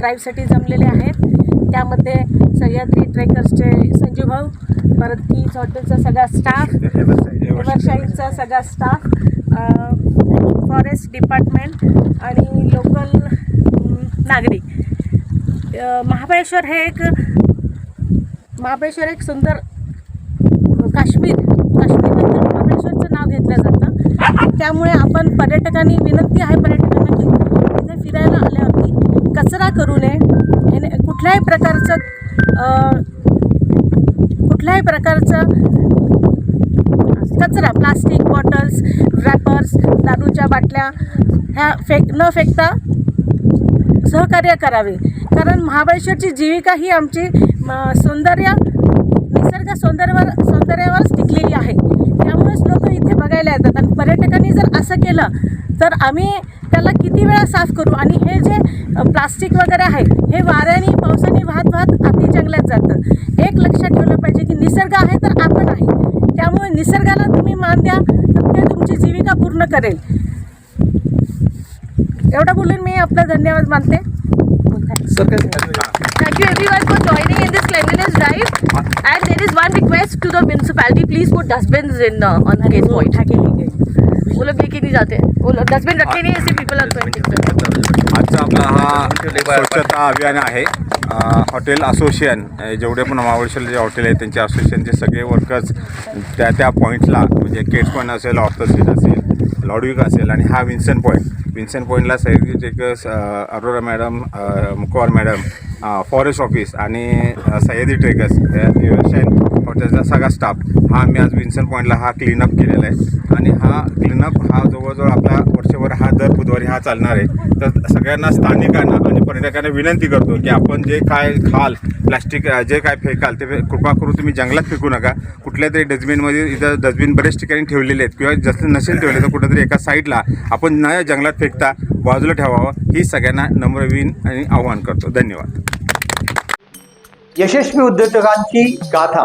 ड्राईव्हसाठी जमलेले आहेत. त्यामध्ये सह्याद्री ट्रेकर्सचे संजू भाऊ परत कीज हॉटेलचा सगळा स्टाफ एव्हरशाईनचा सगळा स्टाफ फॉरेस्ट डिपार्टमेंट आणि लोकल नागरिक. महाबळेश्वर हे एक महाबळेश्वर एक सुंदर काश्मीर काश्मीरनंतर महाबळेश्वरचं नाव घेतलं जातं. त्यामुळे आपण पर्यटकांनी विनंती आहे पर्यटकांना की इथे फिरायला कचरा करू नये. याने कुठल्याही प्रकारचं कुठल्याही प्रकारचं कचरा प्लास्टिक बॉटल्स रॅपर्स दारूच्या बाटल्या ह्या फेक न फेकता सहकार्य करावे. कारण महाबळेश्वरची जीविका ही आमची म, सौंदर्य निसर्ग सौंदर्यावर सौंदर्यावरच टिकलेली आहे. त्यामुळेच लोक इथे बघायला येतात. आणि पर्यटकांनी जर असं केलं तर आम्ही त्याला किती वेळा साफ करू? आणि हे जे प्लास्टिक वगैरे आहे हे वाऱ्याने पावसाने वाहत वाहत आधी जंगलात जातं. एक लक्षात ठेवलं पाहिजे की निसर्ग आहे तर आपण आहे. त्यामुळे निसर्गाला तुम्ही मान द्या तर ते तुमची जीविका पूर्ण करेल. एवढं बोलून मी आपला धन्यवाद मानते. Thank you everyone for joining in this cleanliness drive and there is one request to the municipality please put dustbins in on her is केली थँक्यू वो लोग लेके नहीं जाते. वो लोग डस्टबिन रखे नहीं ऐसे पीपल आर आजचा आपला हा स्वच्छता अभियान आहे. हॉटेल असोसिएशन जेवढे पण महाबळेश्वरचे हॉटेल आहे त्यांचे असोसिएशनचे सगळे वर्कर्स त्या त्या पॉईंटला म्हणजे केट्स पॉईंट असेल ऑर्थोसिट असेल लॉडविक असेल आणि हा विन्सन पॉईंट विन्सन पॉईंटला Sahyadri Arora madam Mukwar madam forest office आणि अ, सह्याद्री ट्रेकर्स या हॉटेलचा सगळा स्टाफ हा आम्ही आज विन्सन पॉईंटला हा क्लीनअप केलेला आहे. आणि हा क्लीनअप हा जवळजवळ आपला वर्षभर हा दर बुधवारी हा चालणार आहे. तर सगळ्यांना स्थानिकांना आणि पर्यटकांना विनंती करतो की आपण जे काय खाल प्लास्टिक जे काय फेकाल ते कृपा करून तुम्ही जंगलात फेकू नका. कुठल्या तरी डस्टबिनमध्ये इथं डस्टबिन बरेच ठिकाणी ठेवलेले आहेत किंवा जसं नसेल ठेवले तर कुठेतरी एका साईडला आपण न जंगलात फेकता बाजूला ठेवावं ही सगळ्यांना नम्रवीन आणि आव्हान करतो. धन्यवाद. यशस्वी उद्योजकांची गाथा.